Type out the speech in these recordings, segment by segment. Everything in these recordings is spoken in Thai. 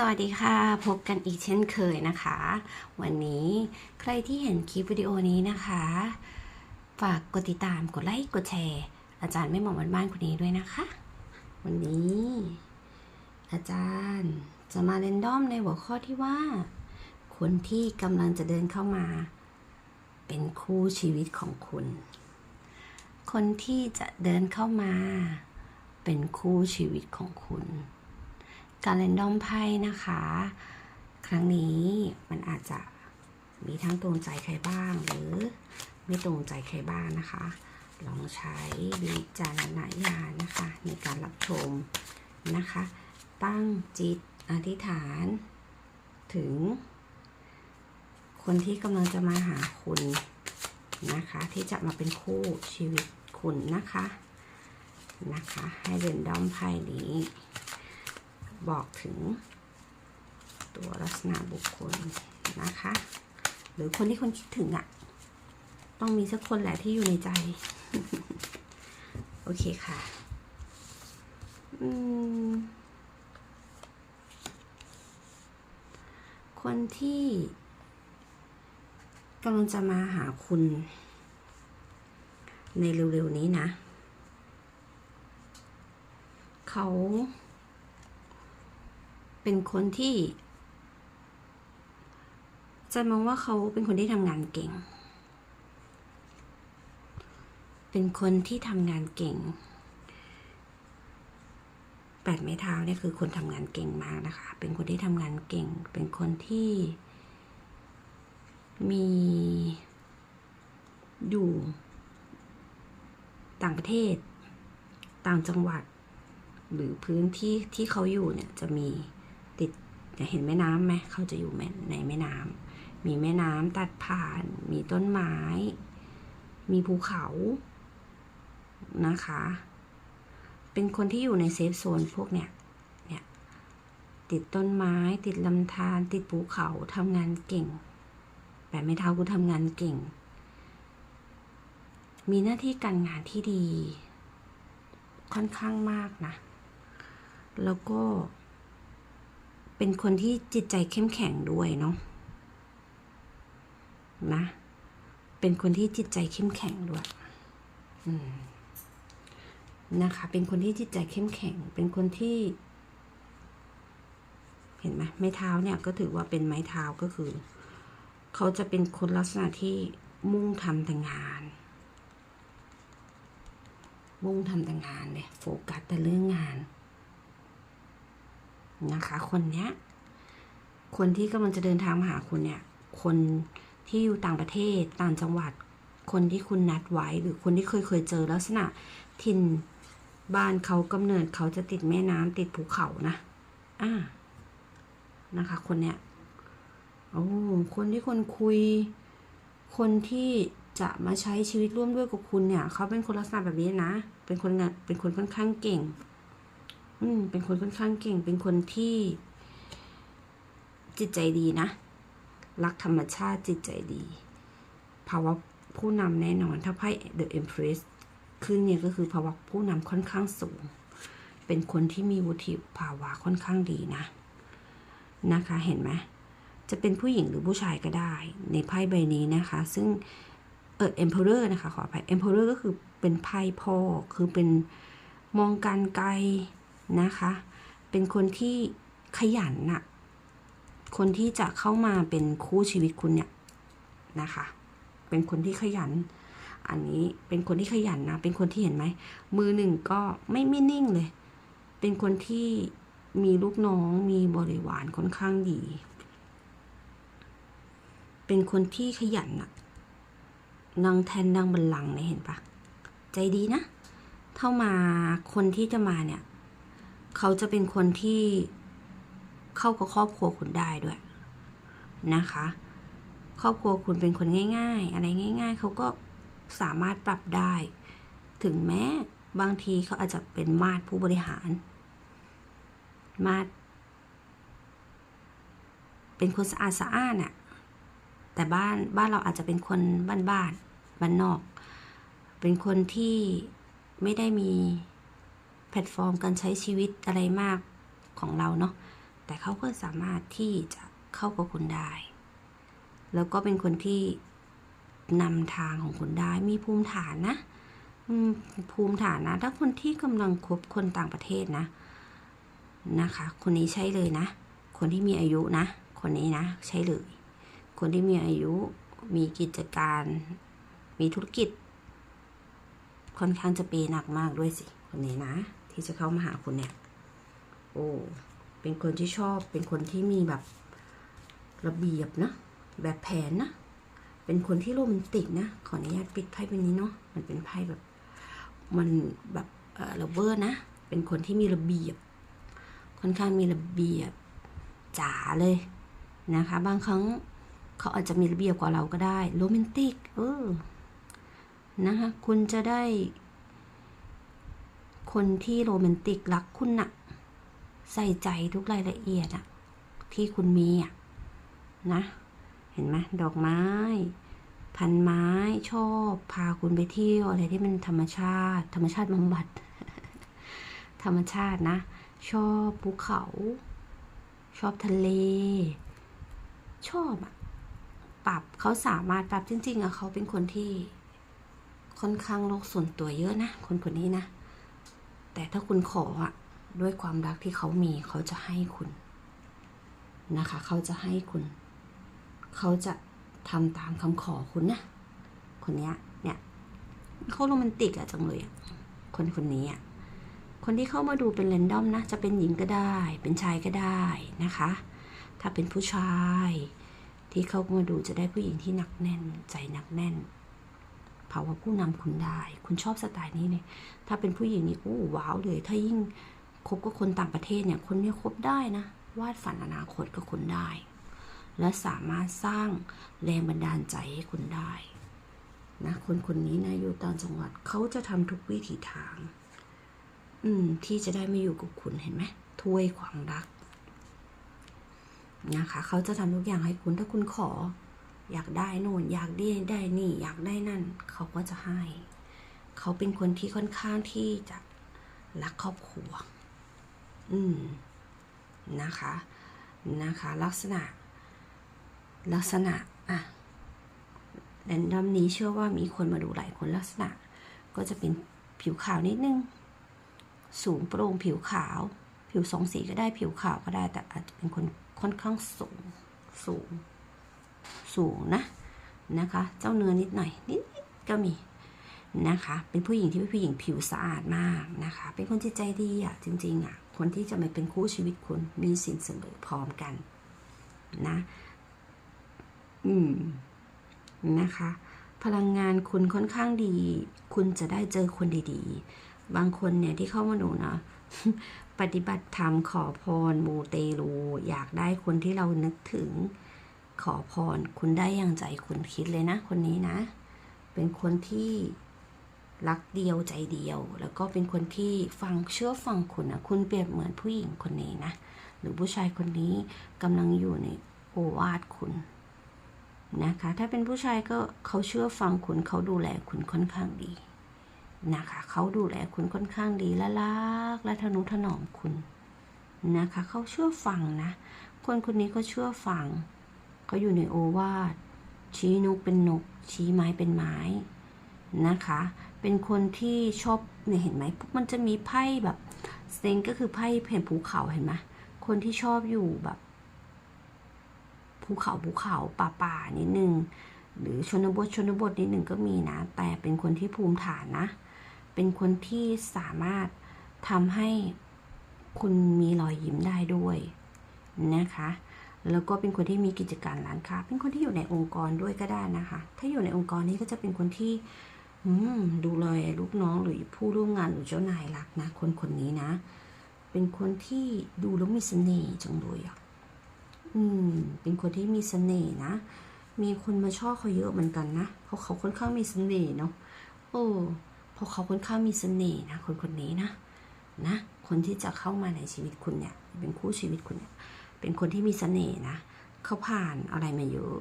สวัสดีค่ะ พบกันอีกเช่นเคยนะคะ วันนี้ใครที่เห็นคลิปวิดีโอนี้นะคะ ฝากกดติดตามกดไลค์กดแชร์ อาจารย์ไม่หมองบ้านๆคนนี้ด้วยนะคะ วันนี้ อาจารย์จะมาเรนดอมในหัวข้อที่ว่า คนที่กำลังจะเดินเข้ามา เป็นคู่ชีวิตของคุณ คนที่จะเดินเข้ามา เป็นคู่ชีวิตของคุณ การเล่นดอมไพ่นะคะ ครั้งนี้มันอาจจะมีทั้งตรงใจใครบ้าง หรือไม่ตรงใจใครบ้างนะคะ ลองใช้วิจารณญาณนะคะ ในการรับชมนะคะ ตั้งจิตอธิษฐาน ถึง คนที่กำลังจะมาหาคุณนะคะ ที่จะมาเป็นคู่ชีวิตคุณนะคะนะคะ ให้เรนดอมไพ่นี้ บอกถึง ตัวลักษณะบุคคลนะคะ หรือคนที่คนคิดถึงอะ่ะ ต้องมีสักคนแหละที่อยู่ในใจ โอเคค่ะ อืมคนที่กำลังจะมาหาคุณ ในเร็วๆนี้นะ เขา เป็นคนที่จะมองว่าเขาเป็นคนที่ทำงานเก่ง เป็นคนที่ทำงานเก่ง แปดไม้เท้าเนี่ยคือคนทำงานเก่งมากนะคะ เป็นคนที่ทำงานเก่ง เป็นคนที่ มีอยู่ ต่างประเทศ ต่างจังหวัด หรือพื้นที่ที่เขาอยู่เนี่ยจะมี ติดเห็นแม่น้ำไหมเขาจะอยู่ในแม่น้ำมีแม่น้ำตัดผ่าน มีต้นไม้ มีภูเขานะคะ เป็นคนที่อยู่ในเซฟโซนพวกเนี้ยเนี่ยติดต้นไม้ติดลำธารติดภูเขาทำงานเก่ง แต่ไม่เท่ากูทำงานเก่ง มีหน้าที่การงานที่ดี ค่อนข้างมากนะ แล้วก็ เป็นคนที่จิตใจเข้มแข็งด้วยเนาะนะ เป็นคนที่จิตใจเข้มแข็งด้วยนะคะ เป็นคนที่จิตใจเข้มแข็ง เป็นคนที่ เห็นไหมไม้เท้าเนี่ยก็ถือว่าเป็นไม้เท้าก็คือ เขาจะเป็นคนลักษณะที่มุ่งทำแต่งาน มุ่งทำแต่งานเลยโฟกัสแต่เรื่องงาน นะคะ คนเนี้ย คนที่กำลังจะเดินทางมาหาคุณเนี่ย คนที่อยู่ต่างประเทศต่างจังหวัด คนที่คุณนัดไว้หรือคนที่เคยเคยเจอลักษณะถิ่นบ้านเขากำเนิดเขาจะติดแม่น้ำติดภูเขานะอ่านะคะ คนเนี้ยโอ้คนที่คนคุย คนที่จะมาใช้ชีวิตร่วมด้วยกับคุณเนี่ย เขาเป็นคนลักษณะแบบนี้นะ เป็นคนเป็นคนค่อนข้างเก่ง อืม เป็นคนค่อนข้างเก่ง เป็นคนที่จิตใจดีนะ รักธรรมชาติจิตใจดี ภาวะผู้นำแน่นอน ถ้าไพ่ The Empress ขึ้นเนี่ยก็คือภาวะผู้นำค่อนข้างสูง เป็นคนที่มีวุฒิภาวะค่อนข้างดีนะ นะคะ เห็นไหมจะเป็นผู้หญิงหรือผู้ชายก็ได้ ในไพ่ใบนี้นะคะ ซึ่งเออ Emperor นะคะ ขออภัย Emperor ก็คือเป็นไพ่พ่อ คือเป็นมองการไกล นะคะ เป็นคนที่ขยันน่ะ คนที่จะเข้ามาเป็นคู่ชีวิตคุณเนี่ยนะคะ เป็นคนที่ขยัน อันนี้เป็นคนที่ขยันนะ เป็นคนที่เห็นไหม มือหนึ่งก็ไม่ไม่นิ่งเลย เป็นคนที่มีลูกน้อง มีบริวารค่อนข้างดี เป็นคนที่ขยันน่ะนางแทนนางบัลลังก์เนี่ยเห็นปะใจดีนะ เท่ามาคนที่จะมาเนี่ย เขาจะเป็นคนที่เข้ากับครอบครัวคุณได้ด้วยนะคะ ครอบครัวคุณเป็นคนง่าย ๆ อะไรง่าย ๆ เขาก็สามารถปรับได้ ถึงแม้บางทีเขาอาจจะเป็นมาดผู้บริหาร มาดเป็นคนสะอาดสะอ้านอะแต่บ้านบ้านเราอาจจะเป็นคนบ้านบ้านบ้านนอก เป็นคนที่ไม่ได้มี พลตฟอร์มการใช้ชีวิตอะไรมากของเราเนาะแต่เขาก็สามารถที่จะเข้ากับคุณได้ แล้วก็เป็นคนที่นำทางของคุณได้มีภูมิฐานนะภูมิฐานนะ ถ้าคนที่กำลังคบคนต่างประเทศนะนะคะ คนนี้ใช่เลยนะ คนที่มีอายุนะ คนนี้นะ ใช่เลย คนที่มีอายุมีกิจการ มีธุรกิจ ค่อนข้างจะเปหนักมากด้วยสิ คนนี้นะ ที่จะเข้ามาหาคุณเนี่ย โอ้เป็นคนที่ชอบเป็นคนที่มีแบบระเบียบนะ แบบแผนนะ เป็นคนที่โรแมนติกนะ ขออนุญาตปิดไพ่ใบนี้เนาะมันเป็นไพ่แบบ มันแบบเออลเวอร์นะ เป็นคนที่มีระเบียบ ค่อนข้างมีระเบียบจ๋าเลยนะคะ บางครั้งเขาอาจจะมีระเบียบกว่าเราก็ได้โรแมนติกเออนะคะคุณจะได้ คนที่โรแมนติกรักคุณน่ะ ใส่ใจทุกรายละเอียดอะที่คุณมีอะนะ เห็นไหมดอกไม้ พันไม้ชอบพาคุณไปเที่ยวอะไรที่มันธรรมชาติ ธรรมชาติบำบัด ธรรมชาตินะ ชอบภูเขา ชอบทะเล ชอบอะปรับเขาสามารถปรับจริง ๆอะเขาเป็นคนที่ค่อนข้างโลกส่วนตัวเยอะนะ คนคนนี้นะ แต่ถ้าคุณขออะด้วยความรักที่เขามีเขาจะให้คุณนะคะ เขาจะให้คุณ เขาจะทำตามคำขอคุณนะ คนเนี้ยเนี่ยเขาโรแมนติกอะจังเลยอะคนคนนี้อะคนที่เข้ามาดูเป็นเรนดอมนะ จะเป็นหญิงก็ได้ เป็นชายก็ได้นะคะ ถ้าเป็นผู้ชายที่เข้ามาดูจะได้ผู้หญิงที่หนักแน่น ใจหนักแน่น ภาวะผู้นำคุณได้ คุณชอบสไตล์นี้เนี่ยถ้าเป็นผู้หญิงนี่โอ้ว้าวเลย ถ้ายิ่งคบกับคนต่างประเทศเนี่ย คนนี้คบได้นะ วาดฝันอนาคตกับคุณได้ และสามารถสร้างแรงบันดาลใจให้คุณได้นะคนคนนี้นะอยู่ต่างจังหวัดเขาจะทำทุกวิถีทาง อืม ที่จะได้ไม่อยู่กับคุณเห็นไหมถ้วยความรักนะคะ เขาจะทำทุกอย่างให้คุณถ้าคุณขอ อยากได้โน่นอยากได้ได้นี่ อยากได้นั่น เขาก็จะให้ เขาเป็นคนที่ค่อนข้างที่จะรักครอบครัว อืมนะคะนะคะ ลักษณะ ลักษณะอะแรนดอมนี้เชื่อว่ามีคนมาดูหลายคนลักษณะ ก็จะเป็นผิวขาวนิดนึง สูงโปร่งผิวขาว ผิวสองสีก็ได้ผิวขาวก็ได้แต่อาจจะเป็นคนค่อนข้างสูงสูง สูงนะนะคะ เจ้าเนื้อนิดหน่อยนิดๆก็มีนะคะ เป็นผู้หญิงที่เป็นผู้หญิงผิวสะอาดมากนะคะ เป็นคนจิตใจดีอะจริงๆอะคนที่จะมาเป็นคู่ชีวิตคุณมีสิ่งเสมอพร้อมกันนะ อืมนะคะ พลังงานคุณค่อนข้างดี คุณจะได้เจอคนดีๆ บางคนเนี่ยที่เข้ามาดูนะปฏิบัติธรรมขอพรมูเตลูอยากได้คนที่เรานึกถึง ขอพรคุณได้อย่างใจคุณคิดเลยนะ คนนี้นะ เป็นคนที่รักเดียวใจเดียว แล้วก็เป็นคนที่ฟังเชื่อฟังคุณนะคุณเปรียบเหมือนผู้หญิงคนนี้นะ หรือผู้ชายคนนี้กำลังอยู่ในโอวาทคุณนะคะ ถ้าเป็นผู้ชายก็เขาเชื่อฟังคุณเขาดูแลคุณค่อนข้างดีนะคะเขาดูแลคุณค่อนข้างดีและรักและทนุถนอมคุณนะคะเขาเชื่อฟังนะ คนคนนี้ก็เชื่อฟัง เขาอยู่ในโอวาทชี้นกเป็นนก ชี้ไม้เป็นไม้นะคะ เป็นคนที่ชอบเนี่ยเห็นไหมมันจะมีไพ่แบบเตงก็คือไพ่แผ่นภูเขาเห็นไหมคนที่ชอบอยู่แบบภูเขาภูเขาป่าป่านิดนึงหรือชนบทชนบทนิดหนึ่งก็มีนะ แต่เป็นคนที่ภูมิฐานนะ เป็นคนที่สามารถทำให้คุณมีรอยยิ้มได้ด้วยนะคะ แล้วก็เป็นคนที่มีกิจการร้านค้า เป็นคนที่อยู่ในองค์กรด้วยก็ได้นะคะ ถ้าอยู่ในองค์กรนี้ก็จะเป็นคนที่ดูแลลูกน้องหรือผู้ร่วมงานหรือเจ้านายรักนะ คนคนนี้นะ เป็นคนที่ดูแล้วมีเสน่ห์จังเลยอะอืม เป็นคนที่มีเสน่ห์นะ มีคนมาชอบเขาเยอะเหมือนกันนะ เพราะเขาค่อนข้างมีเสน่ห์เนาะโอ้เพราะเขาค่อนข้างมีเสน่ห์นะ คนคนนี้นะ นะ คนที่จะเข้ามาในชีวิตคุณเนี่ย เป็นคู่ชีวิตคุณเนี่ย เป็นคนที่มีเสน่ห์นะเขาผ่านอะไรมาเยอะ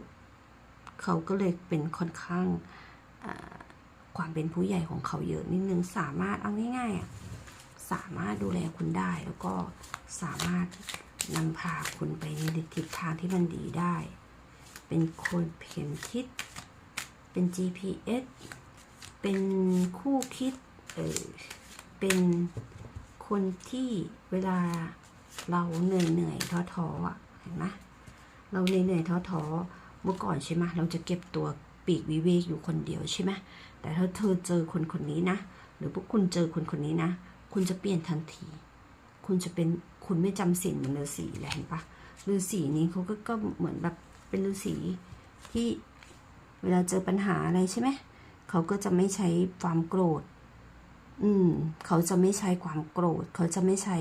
เขาก็เลยเป็นค่อนข้างความเป็นผู้ใหญ่ของเขาเยอะนิดนึงสามารถเอาง่ายๆสามารถดูแลคุณได้แล้วก็สามารถนำพาคุณไปในทิศทางที่มันดีได้ เป็นคนเข็มทิศเป็น GPS เป็นคู่คิดเออเป็นคนที่เวลา เราเหนื่อยเหนื่อยท้อท้ออะเห็นไหมเราเหนื่อยเหนื่อยท้อท้อเมื่อก่อนใช่ไหมเราจะเก็บตัวปีกวิเวกอยู่คนเดียวใช่ไหมแต่ถ้าเธอเจอคนคนนี้นะ หรือพวกคุณเจอคนคนนี้นะ คุณจะเปลี่ยนทันที คุณจะเป็นคุณไม่จำศีลเหมือนฤาษีเลยเห็นปะฤาษีนี้เขาก็ก็เหมือนแบบเป็นฤาษีที่เวลาเจอปัญหาอะไรใช่ไหมเขาก็จะไม่ใช้ความโกรธ อืม เขาจะไม่ใช้ความโกรธ เขาจะไม่ใช้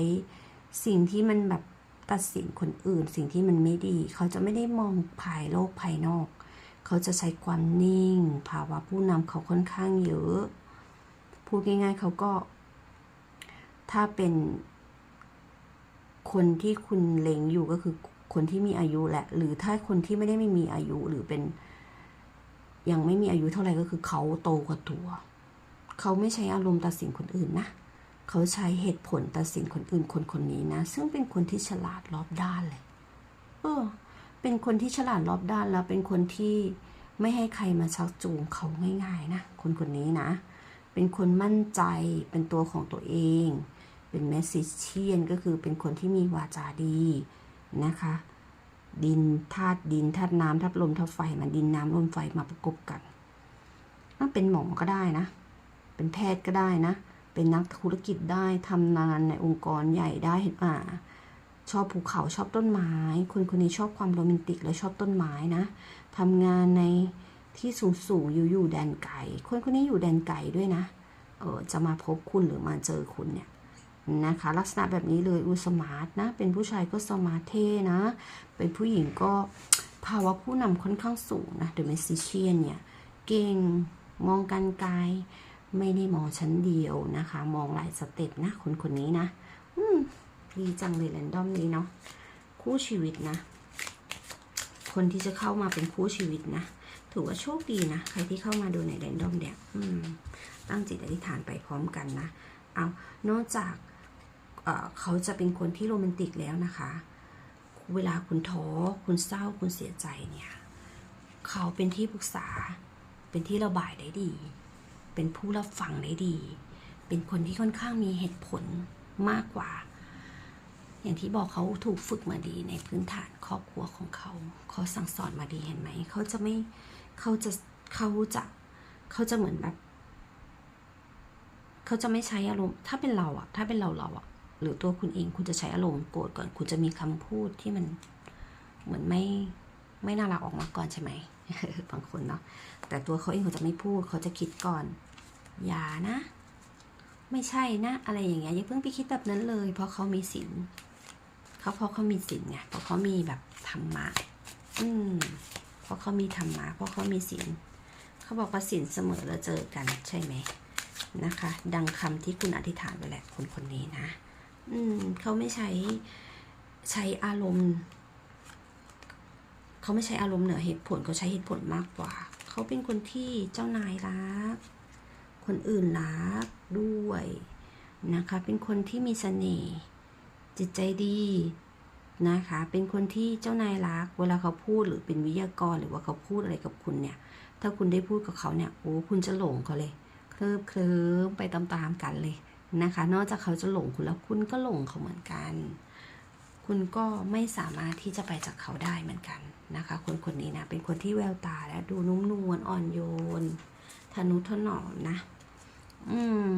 สิ่งที่มันแบบตัดสินคนอื่น สิ่งที่มันไม่ดี เขาจะไม่ได้มองภายโลกภายนอก เขาจะใช้ความนิ่ง ภาวะผู้นำเขาค่อนข้างเยอะ พูดง่ายๆเขาก็ ถ้าเป็น คนที่คุณเล็งอยู่ก็คือคนที่มีอายุแหละ หรือถ้าคนที่ไม่ได้ไม่มีอายุหรือเป็น ยังไม่มีอายุเท่าไหร่ก็คือเขาโตกว่าตัว เขาไม่ใช้อารมณ์ตัดสินคนอื่นนะ เขาใช้เหตุผลตัดสินคนอื่นคนคนนี้นะ ซึ่งเป็นคนที่ฉลาดรอบด้านเลย เออ เป็นคนที่ฉลาดรอบด้านแล้วเป็นคนที่ไม่ให้ใครมาชักจูงเขาง่ายๆนะ คนคนนี้นะ เป็นคนมั่นใจ เป็นตัวของตัวเอง เป็นแมสซิเชียนก็คือเป็นคนที่มีวาจาดีนะคะ ดินธาตุดินธาตุน้ำธาตุลมธาตุไฟมันดินน้ำลมไฟมาประกบกันถ้าเป็นหมอก็ได้นะ เป็นแพทย์ก็ได้นะ เป็นนักธุรกิจได้ทำงานในองค์กรใหญ่ได้เห็นป่ะชอบภูเขาชอบต้นไม้ คนคนนี้ชอบความโรแมนติกและชอบต้นไม้นะทำงานในที่สูงสูงอยู่อยู่แดนไกลคนคนนี้อยู่แดนไกลด้วยนะเออจะมาพบคุณหรือมาเจอคุณเนี่ยนะคะลักษณะแบบนี้เลยอุสมาร์ทนะ เป็นผู้ชายก็สมาร์ทเท่นะ เป็นผู้หญิงก็ภาวะผู้นำค่อนข้างสูงนะ The Magician เนี่ย เก่งมองการไกล ไม่ได้มองชั้นเดียวนะคะ มองหลายสเต็ปนะคนคนนี้นะอืมดีจังเลยแรนดอมนี้เนาะคู่ชีวิตนะ คนที่จะเข้ามาเป็นคู่ชีวิตนะ ถือว่าโชคดีนะ ใครที่เข้ามาดูในแรนดอมเนี่ยอืมตั้งจิตอธิษฐานไปพร้อมกันนะเอานอกจากเเขาจะเป็นคนที่โรแมนติกแล้วนะคะ เวลาคุณท้อคุณเศร้าคุณเสียใจเนี่ย เขาเป็นที่ปรึกษาเป็นที่ระบายได้ดี เป็นผู้รับฟังได้ดี เป็นคนที่ค่อนข้างมีเหตุผลมากกว่า อย่างที่บอกเขาถูกฝึกมาดีในพื้นฐานครอบครัวของเขา เขาสั่งสอนมาดีเห็นไหม เขาจะไม่เขาจะเขาจะเขาจะเหมือนแบบเขาจะไม่ใช้อารมณ์ ถ้าเป็นเราอะถ้าเป็นเราเราอะหรือตัวคุณเองคุณจะใช้อารมณ์โกรธก่อน คุณจะมีคำพูดที่มันเหมือนไม่ไม่น่ารักออกมาก่อนใช่ไหม บางคนเนาะแต่ตัวเขาเองเขาจะไม่พูดเขาจะคิดก่อน อย่านะ ไม่ใช่นะ อะไรอย่างเงี้ยอย่าเพิ่งไปคิดแบบนั้นเลย เพราะเขามีศีลเขาเพราะเขามีศีลไงเพราะเขามีแบบธรรมะอืมเพราะเขามีธรรมะเพราะเขามีศีลเขาบอกว่าศีลเสมอแล้วเจอกันใช่ไหมนะคะ ดังคำที่คุณอธิษฐานไปแหละคนคนนี้นะ อืมเขาไม่ใช้ใช้อารมณ์ เขาไม่ใช้อารมณ์เหนือเหตุผลเขาใช้เหตุผลมากกว่า เขาเป็นคนที่เจ้านายรัก คนอื่นรักด้วยนะคะ เป็นคนที่มีเสน่ห์จิตใจดีนะคะ เป็นคนที่เจ้านายรัก เวลาเขาพูดหรือเป็นวิทยากรหรือว่าเขาพูดอะไรกับคุณเนี่ย ถ้าคุณได้พูดกับเขาเนี่ย โอ้คุณจะหลงเขาเลย เคลิบเคลิ้มไปตามๆกันเลยนะคะ นอกจากเขาจะหลงคุณแล้วคุณก็หลงเขาเหมือนกัน คุณก็ไม่สามารถที่จะไปจากเขาได้เหมือนกัน นะคะ คนคนนี้นะ เป็นคนที่แววตาและดูนุ่มนวลอ่อนโยนทนุถนอมนะ อืม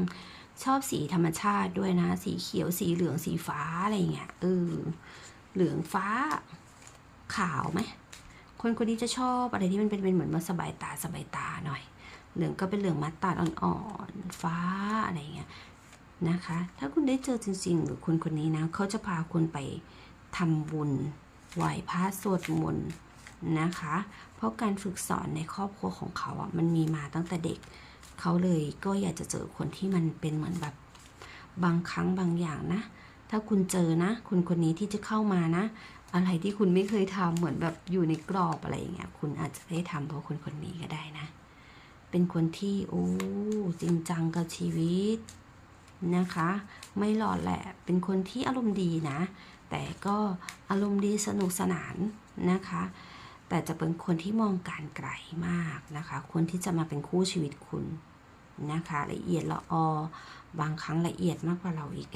ชอบสีธรรมชาติด้วยนะ สีเขียวสีเหลืองสีฟ้าอะไรเงี้ยเออเหลืองฟ้า ขาวไหมคนคนนี้จะชอบอะไรที่มันเป็นเหมือนมาสบายตาสบายตาหน่อย เหลืองก็เป็นเหลืองมัดตาอ่อนๆฟ้าอะไรเงี้ยนะคะ ถ้าคุณได้เจอจริง ๆ หรือคนคนนี้นะเขาจะพาคุณไปทำบุญไหว้พระสวดมนต์ นะคะ เพราะการฝึกสอนในครอบครัวของเขาอะมันมีมาตั้งแต่เด็ก เขาเลยก็อยากจะเจอคนที่มันเป็นเหมือนแบบบางครั้งบางอย่างนะ ถ้าคุณเจอนะคนคนนี้ที่จะเข้ามานะ อะไรที่คุณไม่เคยทำเหมือนแบบอยู่ในกรอบอะไรอย่างเงี้ย คุณอาจจะได้ทำเพราะคนคนนี้ก็ได้นะ เป็นคนที่โอ้จริงจังกับชีวิตนะคะ ไม่หล่อแหละ เป็นคนที่อารมณ์ดีนะ แต่ก็อารมณ์ดีสนุกสนานนะคะ แต่จะเป็นคนที่มองการไกลมากนะคะ คนที่จะมาเป็นคู่ชีวิตคุณนะคะ ละเอียดละออบางครั้งละเอียดมากกว่าเราอีก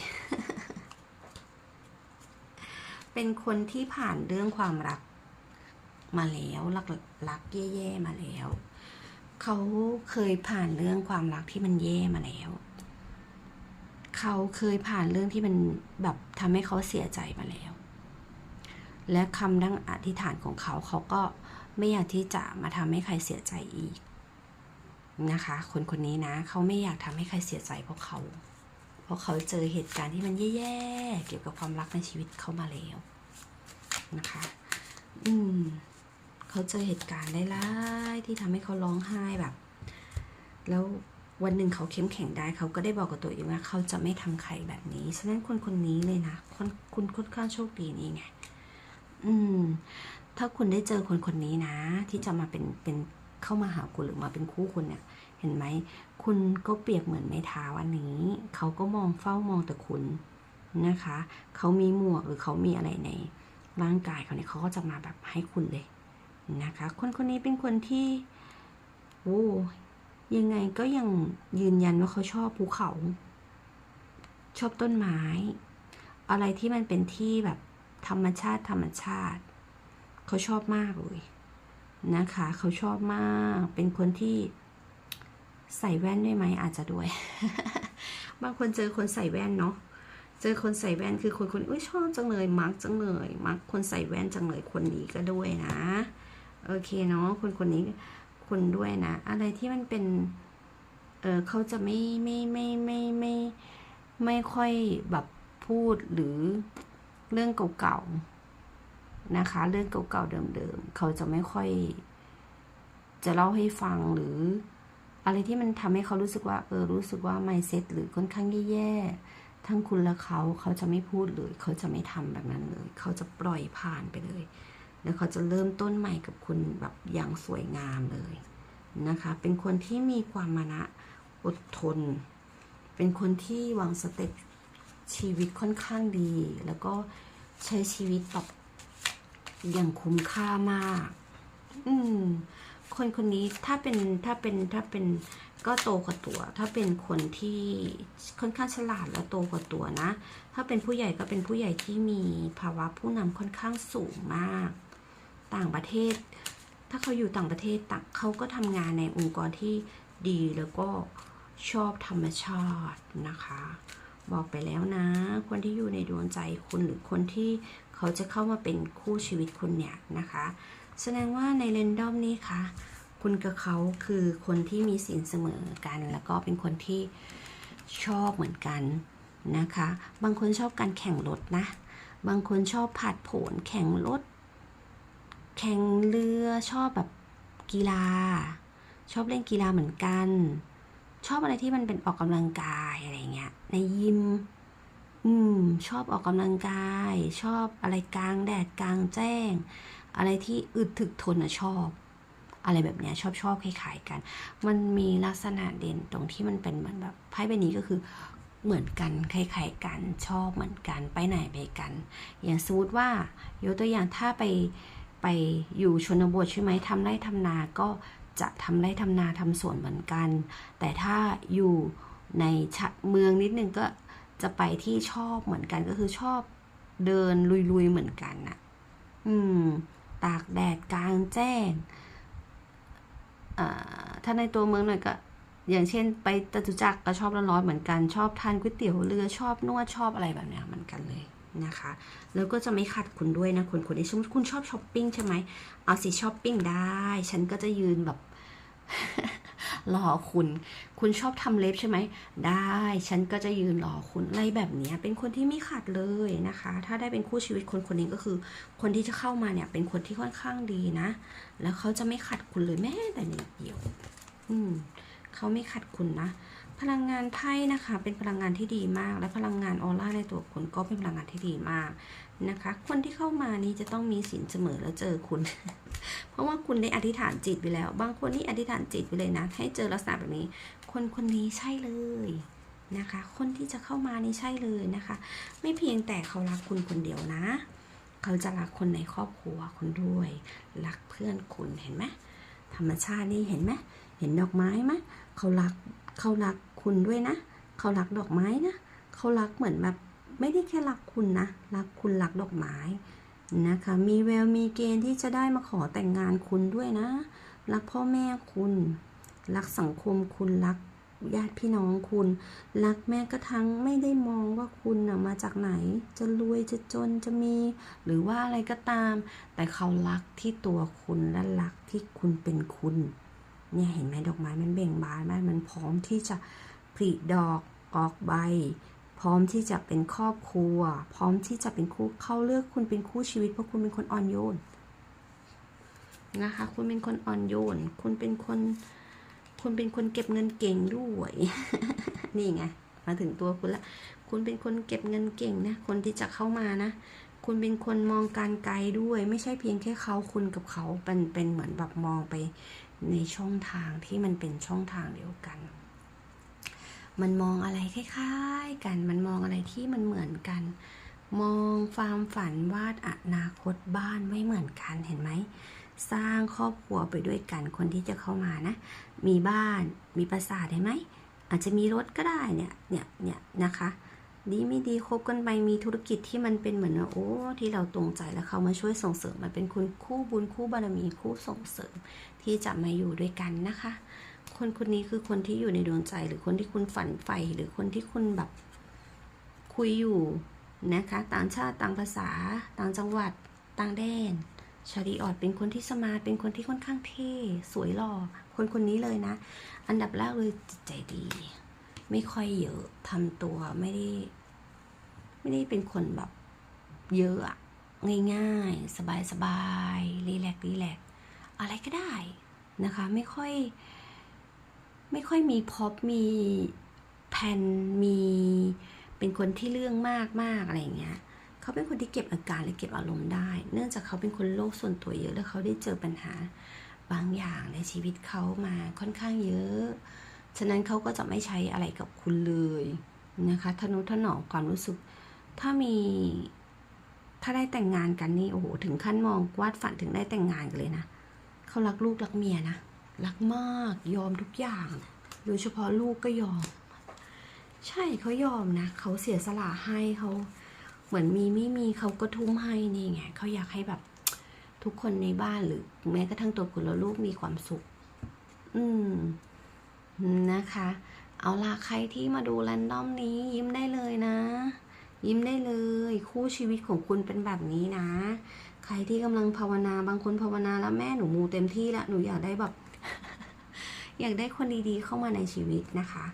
เป็นคนที่ผ่านเรื่องความรักมาแล้วรักรักแย่ๆมาแล้ว เขาเคยผ่านเรื่องความรักที่มันแย่มาแล้ว เขาเคยผ่านเรื่องที่มันแบบทำให้เขาเสียใจมาแล้ว และคำดังอธิษฐานของเขาเขาก็ไม่อยากที่จะมาทำให้ใครเสียใจอีกนะคะ คนคนนี้นะเขาไม่อยากทำให้ใครเสียใจเพราะเขา เพราะเขาเจอเหตุการณ์ที่มันแย่ๆเกี่ยวกับความรักในชีวิตเขามาแล้วนะคะ อืมเขาเจอเหตุการณ์ร้ายที่ทำให้เขาร้องไห้แบบ แล้ววันหนึ่งเขาเข้มแข็งได้เขาก็ได้บอกกับตัวเองว่าเขาจะไม่ทำใครแบบนี้ ฉะนั้นคนคนนี้เลยนะคนคุณค่อนข้างโชคดีนี่ไง อืม ถ้าคุณได้เจอคนคนนี้นะ ที่จะมาเป็นเป็นเข้ามาหาคุณหรือมาเป็นคู่คุณเนี่ย เห็นไหม คุณก็เปียบเหมือนไม้เท้าอันนี้ เขาก็มองเฝ้ามองแต่คุณนะคะ เขามีหมวกหรือเขามีอะไรในร่างกายเขาเนี่ยเขาก็จะมาแบบให้คุณเลยนะคะ คนคนนี้เป็นคนที่โอ้ยังไงก็ยังยืนยันว่าเขาชอบภูเขา ชอบต้นไม้ อะไรที่มันเป็นที่แบบ ธรรมชาติธรรมชาติ เขาชอบมากเลยนะคะ เขาชอบมากเป็นคนที่ใส่แว่นด้วยไหมอาจจะด้วย บางคนเจอคนใส่แว่นเนาะเจอคนใส่แว่นคือคนคนอุ้ยชอบจังเลยมักจังเลยมักคนใส่แว่นจังเลยคนนี้ก็ด้วยนะโอเคเนาะคนคนนี้คุณด้วยนะ อะไรที่มันเป็นเออเขาจะไม่ไม่ไม่ไม่ไม่ไม่ค่อยแบบพูดหรือ เรื่องเก่าๆนะคะ เรื่องเก่าๆเดิมๆเขาจะไม่ค่อย จะเล่าให้ฟังหรือ อะไรที่มันทำให้เขารู้สึกว่า เออรู้สึกว่าไมเซ็ตหรือค่อนข้างแย่ๆทั้งคุณและเขาเขาจะไม่พูดเลย เขาจะไม่ทำแบบนั้นเลย เขาจะปล่อยผ่านไปเลย แล้วเขาจะเริ่มต้นใหม่กับคุณแบบอย่างสวยงามเลยนะคะ เป็นคนที่มีความมานะอดทน เป็นคนที่วางสเต็ป ชีวิตค่อนข้างดี แล้วก็ใช้ชีวิตแบบอย่างคุ้มค่ามาก อืม คนคนนี้ถ้าเป็นถ้าเป็นถ้าเป็นก็โตกว่าตัว ถ้าเป็นคนที่ค่อนข้างฉลาดและโตกว่าตัวนะ ถ้าเป็นผู้ใหญ่ก็เป็นผู้ใหญ่ที่มีภาวะผู้นำค่อนข้างสูงมาก ต่างประเทศ ถ้าเขาอยู่ต่างประเทศต่างเขาก็ทำงานในองค์กรที่ดีแล้วก็ชอบธรรมชาตินะคะ บอกไปแล้วนะ คนที่อยู่ในดวงใจคุณหรือคนที่เขาจะเข้ามาเป็นคู่ชีวิตคุณเนี่ยนะคะ แสดงว่าในเรนดอมนี้ค่ะ คุณกับเขาคือคนที่มีสินเสมอกัน แล้วก็เป็นคนที่ชอบเหมือนกันนะคะ บางคนชอบการแข่งรถนะ บางคนชอบผัดโผนแข่งรถ แข่งเรือชอบแบบกีฬา ชอบเล่นกีฬาเหมือนกัน ชอบอะไรที่มันเป็นออกกำลังกายอะไรเงี้ย ในยิม อืม ชอบออกกำลังกาย ชอบอะไรกลางแดดกลางแจ้ง อะไรที่อึดถึกทนอะชอบ อะไรแบบเนี้ยชอบชอบคล้ายๆกัน มันมีลักษณะเด่นตรงที่มันเป็นเหมือนแบบไพ่ใบนี้ก็คือเหมือนกันคล้ายๆกันชอบเหมือนกันไปไหนไปกัน อย่างสมมติว่ายกตัวอย่างถ้าไปไปอยู่ชนบทใช่ไหมทำไร่ทำนาก็ จะทำไร่ทำนาทำสวนเหมือนกัน แต่ถ้าอยู่ในเมืองนิดนึงก็จะไปที่ชอบเหมือนกันก็คือชอบเดินลุยๆเหมือนกันน่ะ อืม ตากแดดกลางแจ้งถ้าในตัวเมืองหน่อยก็ อย่างเช่น ไปตะจุจักก็ชอบร้อนๆเหมือนกันชอบทานก๋วยเตี๋ยวเรือชอบนวดชอบอะไรแบบนี้เหมือนกันเลยนะคะ แล้วก็จะไม่ขัดคุณด้วยนะคนคนนี้สมมติคุณชอบช้อปปิ้งใช่ไหมเอาสิช้อปปิ้งได้ ฉันก็จะยืนแบบ รอคุณ คุณชอบทำเล็บใช่ไหม ได้ ฉันก็จะยืนรอคุณอะไรแบบนี้ เป็นคนที่ไม่ขัดเลยนะคะ ถ้าได้เป็นคู่ชีวิตคนคนนี้ก็คือ คนที่จะเข้ามาเนี่ย เป็นคนที่ค่อนข้างดีนะ แล้วเขาจะไม่ขัดคุณเลยแม้แต่นิดเดียว อืม เขาไม่ขัดคุณนะ พลังงานไพ่นะคะ เป็นพลังงานที่ดีมาก และพลังงานออร่าในตัวคุณก็เป็นพลังงานที่ดีมากนะคะ คนที่เข้ามานี้จะต้องมีสินเสมอแล้วเจอคุณ เพราะว่าคุณได้อธิษฐานจิตไปแล้ว บางคนนี่อธิษฐานจิตไปเลยนะ ให้เจอลักษณะแบบนี้ คนคนนี้ใช่เลยนะคะ คนที่จะเข้ามานี่ใช่เลยนะคะ ไม่เพียงแต่เขารักคุณคนเดียวนะ เขาจะรักคนในครอบครัวคุณด้วย รักเพื่อนคุณเห็นไหมธรรมชาตินี่เห็นไหมเห็นดอกไม้ไหมเขารักเขารักคุณด้วยนะ เขารักดอกไม้นะ เขารักเหมือนแบบไม่ได้แค่รักคุณนะ รักคุณรักดอกไม้ นะคะ มีแววมีเกณฑ์ที่จะได้มาขอแต่งงานคุณด้วยนะ รักพ่อแม่คุณ รักสังคมคุณรักญาติพี่น้องคุณ รักแม้กระทั่งไม่ได้มองว่าคุณนะมาจากไหน จะรวยจะจนจะมี หรือว่าอะไรก็ตาม แต่เขารักที่ตัวคุณและรักที่คุณเป็นคุณ เนี่ยเห็นไหมดอกไม้มันเบ่งบานไหมมันพร้อมที่จะผลิดอกออกใบ พร้อมที่จะเป็นครอบครัว พร้อมที่จะเป็นคู่เขาเลือกคุณเป็นคู่ชีวิตเพราะคุณเป็นคนอ่อนโยนนะคะ คุณเป็นคนอ่อนโยน คุณเป็นคน คุณเป็นคนเก็บเงินเก่งด้วย นี่ไง มาถึงตัวคุณละ คุณเป็นคนเก็บเงินเก่งนะ คนที่จะเข้ามานะ คุณเป็นคนมองการไกลด้วย ไม่ใช่เพียงแค่เขาคุณกับเขาเป็นเป็นเหมือนแบบมองไปในช่องทางที่มันเป็นช่องทางเดียวกัน มันมองอะไรคล้ายๆ กัน มันมองอะไรที่มันเหมือนกัน มองความฝันวาดอนาคตบ้านไม่เหมือนกันเห็นไหม สร้างครอบครัวไปด้วยกันคนที่จะเข้ามานะ มีบ้าน มีปราสาทเห็นไหม อาจจะมีรถก็ได้เนี่ย เนี่ย เนี่ยนะคะ ดีไม่ดีคบกันไปมีธุรกิจที่มันเป็นเหมือนว่าโอ้ที่เราตรงใจแล้วเขามาช่วยส่งเสริมมันเป็นคุณคู่บุญคู่บารมีคู่ส่งเสริมที่จะมาอยู่ด้วยกันนะคะ คนคนนี้คือคนที่อยู่ในดวงใจหรือคนที่คุณฝันใฝ่หรือคนที่คุณแบบคุยอยู่นะคะ ต่างชาติต่างภาษา ต่างจังหวัด ต่างแดน ชาลีออดเป็นคนที่สมาร์ทเป็นคนที่ค่อนข้างเท่สวยหล่อคนคนนี้เลยนะ อันดับแรกเลยจิตใจดี ไม่ค่อยเยอะทำตัวไม่ได้ ไม่ได้เป็นคนแบบเยอะอะง่ายๆ สบายๆรีแลกซ์รีแลกอะไรก็ได้นะคะ ไม่ค่อย ไม่ค่อยมีพอบมีแผ่นมีเป็นคนที่เรื่องมากมากอะไรอย่างเงี้ยเขาเป็นคนที่เก็บอาการและเก็บอารมณ์ได้ เนื่องจากเขาเป็นคนโลกส่วนตัวเยอะแล้วเขาได้เจอปัญหาบางอย่างในชีวิตเขามาค่อนข้างเยอะ ฉะนั้นเขาก็จะไม่ใช้อะไรกับคุณเลยนะคะทนุถนอมความรู้สึก ถ้ามีถ้าได้แต่งงานกันนี่โอ้โหถึงขั้นมองวาดฝันถึงได้แต่งงานกันเลยนะเขารักลูกรักเมียนะ รักมากยอมทุกอย่าง โดยเฉพาะลูกก็ยอม ใช่เขายอมนะเขาเสียสละให้เขาเหมือนมีไม่มีเขาก็ทุ่มให้นี่ไงเขาอยากให้แบบทุกคนในบ้านหรือแม้กระทั่งตัวคุณและลูกมีความสุข อืมนะคะ เอาล่ะใครที่มาดูแรนดอมนี้ยิ้มได้เลยนะ ยิ้มได้เลย คู่ชีวิตของคุณเป็นแบบนี้นะ ใครที่กำลังภาวนาบางคนภาวนาแล้วแม่หนูมูเต็มที่แล้วหนูอยากได้แบบ อยากได้คนดีๆเข้ามาในชีวิตนะคะ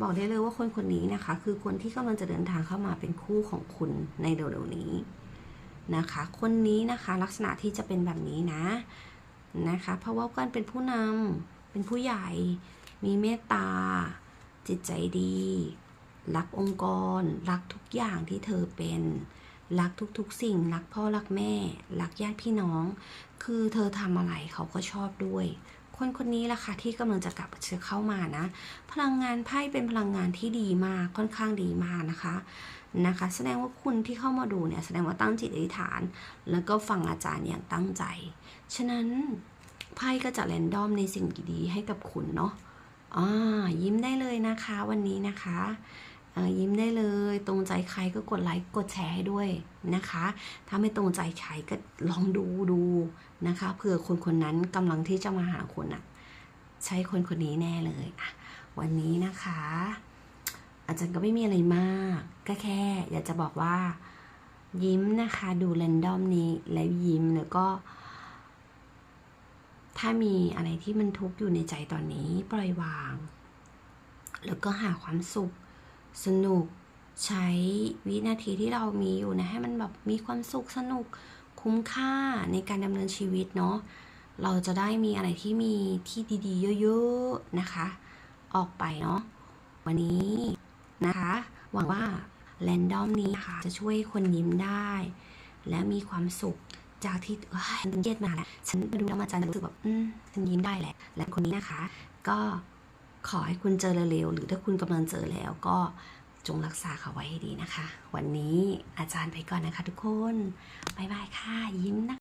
บอกได้เลยว่าคนคนนี้นะคะ คือคนที่กำลังจะเดินทางเข้ามาเป็นคู่ของคุณในเร็วๆนี้นะคะ คนนี้นะคะลักษณะที่จะเป็นแบบนี้นะนะคะ เพราะว่าการเป็นผู้นำเป็นผู้ใหญ่มีเมตตา จิตใจดี รักองค์กร รักทุกอย่างที่เธอเป็น รักทุกๆสิ่ง รักพ่อรักแม่ รักญาติพี่น้อง คือเธอทำอะไรเขาก็ชอบด้วย คนคนนี้ล่ะค่ะที่กำลังจะกลับเข้ามานะ พลังงานไพ่เป็นพลังงานที่ดีมากค่อนข้างดีมากนะคะนะคะ แสดงว่าคุณที่เข้ามาดูเนี่ยแสดงว่าตั้งจิตอธิษฐาน แล้วก็ฟังอาจารย์อย่างตั้งใจ ฉะนั้นไพ่ก็จะแรนดอมในสิ่งดีๆให้กับคุณเนาะอ่ายิ้มได้เลยนะคะวันนี้นะคะ ยิ้มได้เลย ตรงใจใครก็กดไลค์กดแชร์ให้ด้วยนะคะ ถ้าไม่ตรงใจใครก็ลองดูดูนะคะเผื่อคนคนนั้นกำลังที่จะมาหาคุณอะใช่คนคนนี้แน่เลยอะวันนี้นะคะ อาจารย์ก็ไม่มีอะไรมาก ก็แค่ อยากจะบอกว่า ยิ้มนะคะดูเรนดอมนี้แล้วยิ้มแล้วก็ถ้ามีอะไรที่มันทุกข์อยู่ในใจตอนนี้ปล่อยวาง แล้วก็หาความสุข สนุกใช้วินาทีที่เรามีอยู่นะให้มันแบบมีความสุขสนุกคุ้มค่าในการดำเนินชีวิตเนาะเราจะได้มีอะไรที่มีที่ดีๆ เยอะๆนะคะ ออกไปเนาะวันนี้นะคะ หวังว่าแรนดอมนี้ค่ะ จะช่วยคนยิ้มได้ และมีความสุขจากที่เอ้ยฉันเครียดมาแล้วฉันมาดูแล้วมาจันรู้สึกแบบ อืมฉันยิ้มได้แหละ และคนนี้นะคะ ก็ ขอให้คุณเจอเร็วๆหรือถ้าคุณกำลังเจอแล้วก็จงรักษาเขาไว้ให้ดีนะคะ วันนี้อาจารย์ไปก่อนนะคะทุกคน บ๊ายบายค่ะ ยิ้มนะ